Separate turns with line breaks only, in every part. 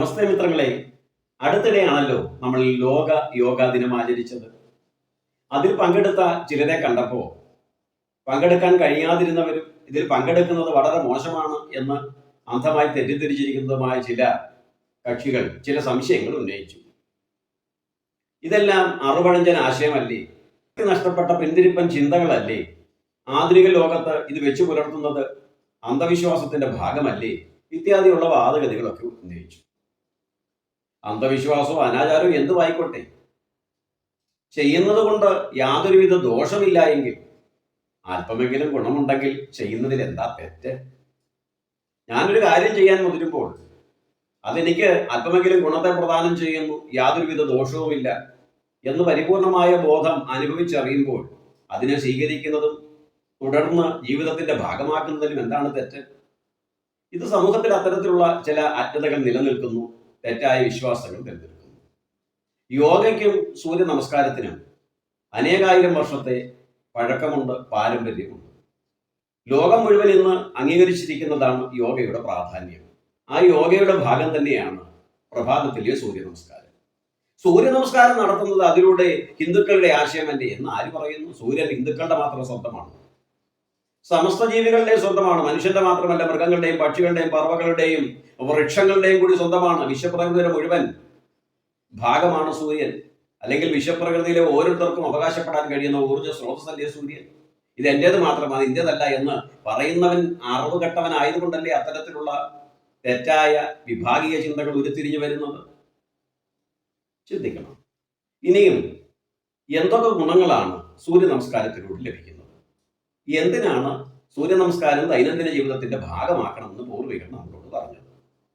നമസ്തേ മിത്രങ്ങളെ അടുത്തിടെയാണല്ലോ നമ്മൾ ലോക യോഗാ ദിനം ആചരിച്ചത്. അതിൽ പങ്കെടുത്ത ചിലരെ കണ്ടപ്പോൾ പങ്കെടുക്കാൻ കഴിയാതിരുന്നവരും ഇതിൽ പങ്കെടുക്കുന്നത് വളരെ മോശമാണ് എന്ന് അന്ധമായി തെറ്റിദ്ധരിച്ചിരിക്കുന്നതുമായ ചില കക്ഷികൾ ചില സംശയങ്ങൾ ഉന്നയിച്ചു. ഇതെല്ലാം അറുപഴഞ്ചൻ ആശയമല്ലേ? നഷ്ടപ്പെട്ട പിന്തിരിപ്പൻ ചിന്തകളല്ലേ? ആധുനിക ലോകത്ത് ഇത് വെച്ചു പുലർത്തുന്നത് അന്ധവിശ്വാസത്തിന്റെ ഭാഗമല്ലേ? ഇത്യാദിയുള്ള വാദഗതികളൊക്കെ ഉന്നയിച്ചു. അന്ധവിശ്വാസവും അനാചാരവും എന്തുമായിക്കോട്ടെ? ചെയ്യുന്നത് കൊണ്ട് യാതൊരുവിധ ദോഷമില്ല എങ്കിൽ അല്പമെങ്കിലും ഗുണമുണ്ടെങ്കിൽ ചെയ്യുന്നതിൽ എന്താ തെറ്റ്? ഞാനൊരു കാര്യം ചെയ്യാൻ മുതിരുമ്പോൾ അതെനിക്ക് അല്പമെങ്കിലും ഗുണത്തെ പ്രദാനം ചെയ്യുന്നു യാതൊരുവിധ ദോഷവുമില്ല എന്ന് പരിപൂർണമായ ബോധം അനുഭവിച്ചറിയുമ്പോൾ അതിനെ സ്വീകരിക്കുന്നതും തുടർന്ന് ജീവിതത്തിന്റെ ഭാഗമാക്കുന്നതിലും എന്താണ് തെറ്റ്? ഇത് സമൂഹത്തിൽ അത്തരത്തിലുള്ള ചില അജ്ഞതകൾ നിലനിൽക്കുന്നു. തെറ്റായ വിശ്വാസങ്ങൾ തിരഞ്ഞെടുക്കുന്നു യോഗയ്ക്കും സൂര്യ നമസ്കാരത്തിനും അനേകായിരം വർഷത്തെ പഴക്കമുണ്ട് പാരമ്പര്യമുണ്ട്. ലോകം മുഴുവൻ ഇന്ന് അംഗീകരിച്ചിരിക്കുന്നതാണ് യോഗയുടെ പ്രാധാന്യം. ആ യോഗയുടെ ഭാഗം തന്നെയാണ് പ്രഭാതത്തിലെ സൂര്യ നമസ്കാരം. സൂര്യ നമസ്കാരം നടത്തുന്നത് അതിലൂടെ ഹിന്ദുക്കളുടെ ആശയമല്ലേ എന്ന് ആര് പറയുന്നു? സൂര്യൻ ഹിന്ദുക്കളുടെ മാത്രം സ്വന്തമാണ് സമസ്ത ജീവികളുടെ സ്വന്തമാണ്. മനുഷ്യന്റെ മാത്രമല്ല മൃഗങ്ങളുടെയും പക്ഷികളുടെയും പറവകളുടെയും വൃക്ഷങ്ങളുടെയും കൂടി സ്വന്തമാണ്. വിശ്വപ്രകൃതിയുടെ മുഴുവൻ ഭാഗമാണ് സൂര്യൻ. അല്ലെങ്കിൽ വിശ്വപ്രകൃതിയിലെ ഓരോരുത്തർക്കും അവകാശപ്പെടാൻ കഴിയുന്ന ഊർജ സ്രോതസ്സല്ലേ സൂര്യൻ? ഇത് എന്റേത് മാത്രമാണ് ഇന്ത്യതല്ല എന്ന് പറയുന്നവൻ അറിവ് കെട്ടവനായതുകൊണ്ടല്ലേ അത്തരത്തിലുള്ള തെറ്റായ വിഭാഗീയ ചിന്തകൾ ഉരുത്തിരിഞ്ഞു വരുന്നത്? ചിന്തിക്കണം. ഇനിയും എന്തൊക്കെ ഗുണങ്ങളാണ് സൂര്യ നമസ്കാരത്തിലൂടെ ലഭിക്കുന്നത്? എന്തിനാണ് സൂര്യ നമസ്കാരം ദൈനംദിന ജീവിതത്തിന്റെ ഭാഗമാക്കണമെന്ന് പൂർവികർ നമ്മളോട് പറഞ്ഞത്.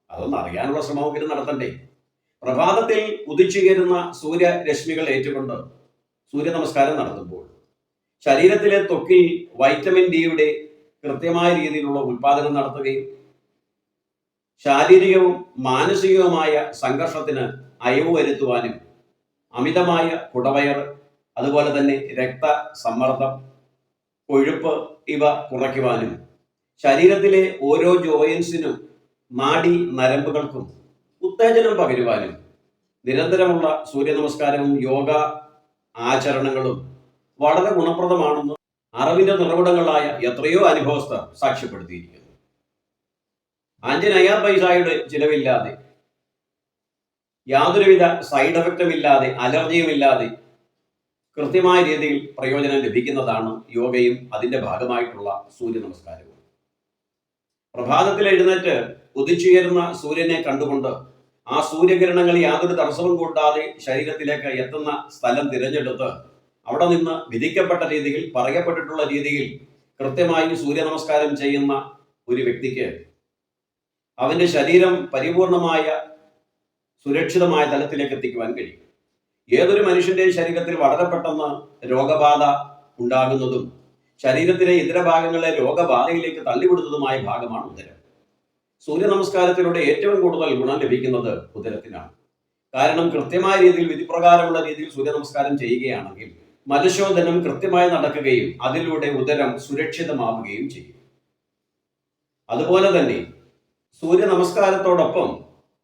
അതൊന്ന് അറിയാനുള്ള ശ്രമമെങ്കിലും നടത്തണ്ടേ. പ്രഭാതത്തിൽ ഉദിച്ചുയരുന്ന സൂര്യരശ്മികൾ ഏറ്റുകൊണ്ട് സൂര്യ നമസ്കാരം നടത്തുമ്പോൾ ശരീരത്തിലെ ത്വക്കിൽ വൈറ്റമിൻ ഡിയുടെ കൃത്യമായ രീതിയിലുള്ള ഉൽപാദനം നടത്തുകയും ശാരീരികവും മാനസികവുമായ സംഘർഷത്തിന് അയവ് വരുത്തുവാനും അമിതമായ കുടവയർ അതുപോലെ തന്നെ രക്തസമ്മർദ്ദം കൊഴുപ്പ് ഇവ കുറയ്ക്കുവാനും ശരീരത്തിലെ ഓരോ ജോയിൻസിനും നാഡി നരമ്പുകൾക്കും ഉത്തേജനം പകരുവാനും നിരന്തരമുള്ള സൂര്യ നമസ്കാരവും യോഗ ആചരണങ്ങളും വളരെ ഗുണപ്രദമാണെന്ന് അറിവിന്റെ നിറവിടങ്ങളായ എത്രയോ അനുഭവസ്ഥർ സാക്ഷ്യപ്പെടുത്തിയിരിക്കുന്നു. അഞ്ചിന് അയ്യാർ പൈസയുടെ ചിലവില്ലാതെ യാതൊരുവിധ സൈഡ് എഫക്റ്റും ഇല്ലാതെ അലർജിയും ഇല്ലാതെ കൃത്യമായ രീതിയിൽ പ്രയോജനം ലഭിക്കുന്നതാണ് യോഗയും അതിന്റെ ഭാഗമായിട്ടുള്ള സൂര്യ നമസ്കാരവും പ്രഭാതത്തിൽ എഴുന്നേറ്റ് ഉദിച്ചുയരുന്ന സൂര്യനെ കണ്ടുകൊണ്ട് ആ സൂര്യകിരണങ്ങൾ യാതൊരു തടസ്സവും കൂട്ടാതെ ശരീരത്തിലേക്ക് എത്തുന്ന സ്ഥലം തിരഞ്ഞെടുത്ത് അവിടെ നിന്ന് വിധിക്കപ്പെട്ട രീതിയിൽ പറയപ്പെട്ടിട്ടുള്ള രീതിയിൽ കൃത്യമായി സൂര്യ നമസ്കാരം ചെയ്യുന്ന ഒരു വ്യക്തിക്ക് അവന്റെ ശരീരം പരിപൂർണമായ സുരക്ഷിതമായ തലത്തിലേക്ക് എത്തിക്കുവാൻ കഴിയും. ഏതൊരു മനുഷ്യന്റെയും ശരീരത്തിൽ വളരെ പെട്ടെന്ന് രോഗബാധ ഉണ്ടാകുന്നതും ശരീരത്തിലെ ഇതര ഭാഗങ്ങളെ രോഗബാധയിലേക്ക് തള്ളിവിടുന്നതുമായ ഭാഗമാണ് ഉദരം. സൂര്യ നമസ്കാരത്തിലൂടെ ഏറ്റവും കൂടുതൽ ഗുണം ലഭിക്കുന്നത് ഉദരത്തിനാണ്. കാരണം കൃത്യമായ രീതിയിൽ വിധിപ്രകാരമുള്ള രീതിയിൽ സൂര്യ നമസ്കാരം ചെയ്യുകയാണെങ്കിൽ മലശോധനം കൃത്യമായി നടക്കുകയും അതിലൂടെ ഉദരം സുരക്ഷിതമാവുകയും ചെയ്യും. അതുപോലെ തന്നെ സൂര്യ നമസ്കാരത്തോടൊപ്പം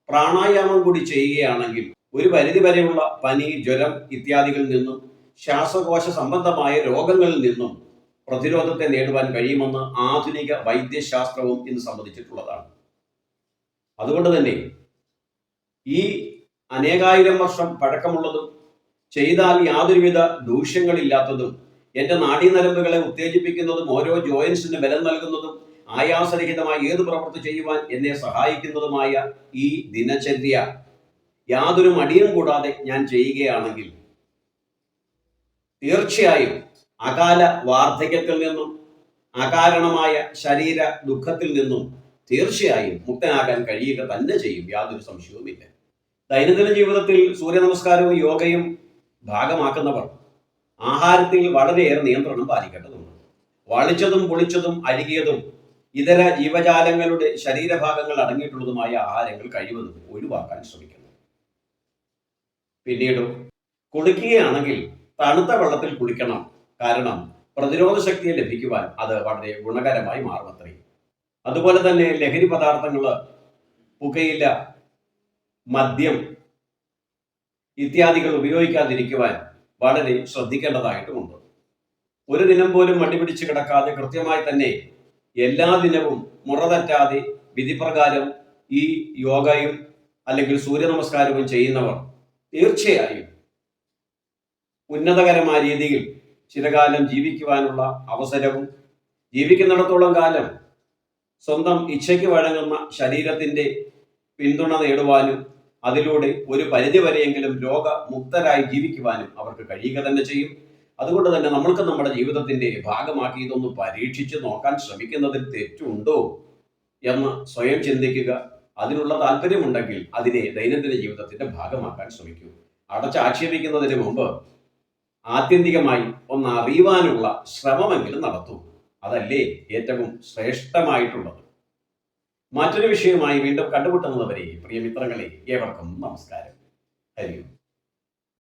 പ്രാണായാമം കൂടി ചെയ്യുകയാണെങ്കിൽ ഒരു പരിധി വരെയുള്ള പനി ജ്വരം ഇത്യാദികളിൽ നിന്നും ശ്വാസകോശ സംബന്ധമായ രോഗങ്ങളിൽ നിന്നും പ്രതിരോധത്തെ നേടുവാൻ കഴിയുമെന്ന് ആധുനിക വൈദ്യശാസ്ത്രവും ഇന്ന് സംബന്ധിച്ചിട്ടുള്ളതാണ്. അതുകൊണ്ട് തന്നെ ഈ അനേകായിരം വർഷം പഴക്കമുള്ളതും ചെയ്താൽ യാതൊരുവിധ ദൂഷ്യങ്ങളില്ലാത്തതും എന്റെ നാഡീനരമ്പുകളെ ഉത്തേജിപ്പിക്കുന്നതും ഓരോ ജോയിൻസിന് ബലം നൽകുന്നതും ആയാസരഹിതമായി ഏത് പ്രവൃത്തി ചെയ്യുവാൻ എന്നെ സഹായിക്കുന്നതുമായ ഈ ദിനചര്യ യാതൊരു മടിയും കൂടാതെ ഞാൻ ചെയ്യുകയാണെങ്കിൽ തീർച്ചയായും അകാല വാർദ്ധക്യത്തിൽ നിന്നും അകാരണമായ ശരീര ദുഃഖത്തിൽ നിന്നും തീർച്ചയായും മുക്തനാകാൻ കഴിയുക തന്നെ ചെയ്യും. യാതൊരു സംശയവുമില്ല. ദൈനംദിന ജീവിതത്തിൽ സൂര്യ നമസ്കാരവും യോഗയും ഭാഗമാക്കുന്നവർ ആഹാരത്തിൽ വളരെയേറെ നിയന്ത്രണം പാലിക്കേണ്ടതുണ്ട്. വളിച്ചതും പൊളിച്ചതും അരികിയതും ഇതര ജീവജാലങ്ങളുടെ ശരീരഭാഗങ്ങൾ അടങ്ങിയിട്ടുള്ളതുമായ ആഹാരങ്ങൾ കഴിവതും ഒഴിവാക്കാൻ ശ്രമിക്കണം. പിന്നീട് കുളിക്കുകയാണെങ്കിൽ തണുത്ത വെള്ളത്തിൽ കുളിക്കണം. കാരണം പ്രതിരോധ ശക്തിയെ ലഭിക്കുവാൻ അത് വളരെ ഗുണകരമായി മാറുമത്രേ. അതുപോലെ തന്നെ ലഹരി പദാർത്ഥങ്ങൾ പുകയില മദ്യം ഇത്യാദികൾ ഉപയോഗിക്കാതിരിക്കുവാൻ വളരെ ശ്രദ്ധിക്കേണ്ടതായിട്ടുമുണ്ട്. ഒരു ദിനം പോലും മടിപിടിച്ച് കിടക്കാതെ കൃത്യമായി തന്നെ എല്ലാ ദിനവും മുറ തെറ്റാതെ വിധിപ്രകാരം ഈ യോഗയും അല്ലെങ്കിൽ സൂര്യ നമസ്കാരവും ചെയ്യുന്നവർ തീർച്ചയായും ഉന്നതകരമായ രീതിയിൽ ചിരകാലം ജീവിക്കുവാനുള്ള അവസരവും ജീവിക്കുന്നിടത്തോളം കാലം സ്വന്തം ഇച്ഛയ്ക്ക് വഴങ്ങുന്ന ശരീരത്തിന്റെ പിന്തുണ നേടുവാനും അതിലൂടെ ഒരു പരിധിവരെയെങ്കിലും രോഗമുക്തരായി ജീവിക്കുവാനും അവർക്ക് കഴിയുക തന്നെ ചെയ്യും. അതുകൊണ്ട് തന്നെ നമ്മൾക്ക് നമ്മുടെ ജീവിതത്തിന്റെ ഭാഗമാക്കി ഇതൊന്ന് പരീക്ഷിച്ച് നോക്കാൻ ശ്രമിക്കുന്നതിൽ തെറ്റുണ്ടോ എന്ന് സ്വയം ചിന്തിക്കുക. അതിനുള്ള താല്പര്യമുണ്ടെങ്കിൽ അതിനെ ദൈനംദിന ജീവിതത്തിന്റെ ഭാഗമാക്കാൻ ശ്രമിക്കൂ. അടച്ചാക്ഷേപിക്കുന്നതിന് മുമ്പ് ആത്യന്തികമായി ഒന്ന് അറിയുവാനുള്ള ശ്രമമെങ്കിലും നടത്തൂ. അതല്ലേ ഏറ്റവും ശ്രേഷ്ഠമായിട്ടുള്ളത്. മറ്റൊരു വിഷയമായി വീണ്ടും കണ്ടുമുട്ടുന്നത് വരെ പ്രിയ മിത്രങ്ങളെ ഏവർക്കും നമസ്കാരം. ഹരി ഓം.